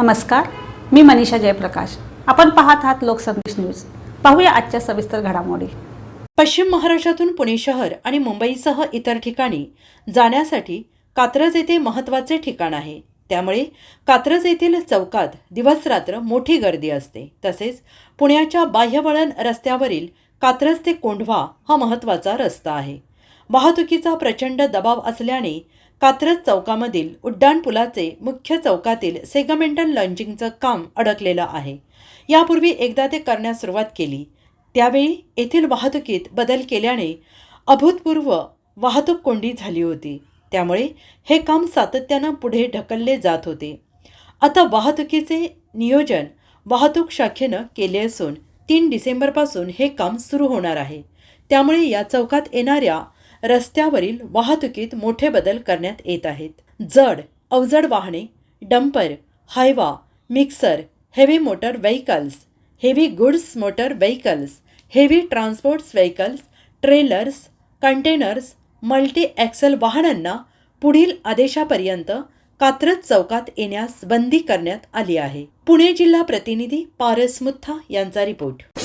नमस्कार मी मनीषा जयप्रकाश. आपण पाहत आहात लोकसंदेश न्यूज. पाहूया आजच्या सविस्तर घडामोडी. पश्चिम महाराष्ट्रातून पुणे शहर आणि मुंबईसह इतर ठिकाणी जाण्यासाठी कात्रज येथे महत्त्वाचे ठिकाण आहे. त्यामुळे कात्रज येथील चौकात दिवसरात्र मोठी गर्दी असते. तसेच पुण्याच्या बाह्यवळण रस्त्यावरील कात्रज ते कोंढवा हा महत्त्वाचा रस्ता आहे. वाहतुकीचा प्रचंड दबाव असल्याने कात्रज चौकामधील उड्डाणपुलाचे मुख्य चौकातील सेगमेंटल लॉन्चिंगचं काम अडकलेलं आहे. यापूर्वी एकदा ते करण्यास सुरुवात केली. त्यावेळी येथील वाहतुकीत बदल केल्याने अभूतपूर्व वाहतूक कोंडी झाली होती. त्यामुळे हे काम सातत्यानं पुढे ढकलले जात होते. आता वाहतुकीचे नियोजन वाहतूक शाखेनं केले असून तीन डिसेंबरपासून हे काम सुरू होणार आहे. त्यामुळे या चौकात येणाऱ्या रस्त्यावरील वाहतुकीत मोठे बदल करण्यात येत आहेत. जड अवजड वाहने dumper Hyva mixer heavy motor vehicles heavy goods motor vehicles heavy transports vehicles trailers containers multi axle वाहनांना पुढील आदेशापर्यंत कात्रज चौकात येण्यास बंदी करण्यात आली आहे. पुणे जिल्हा प्रतिनिधी पारस मुथा यांचा रिपोर्ट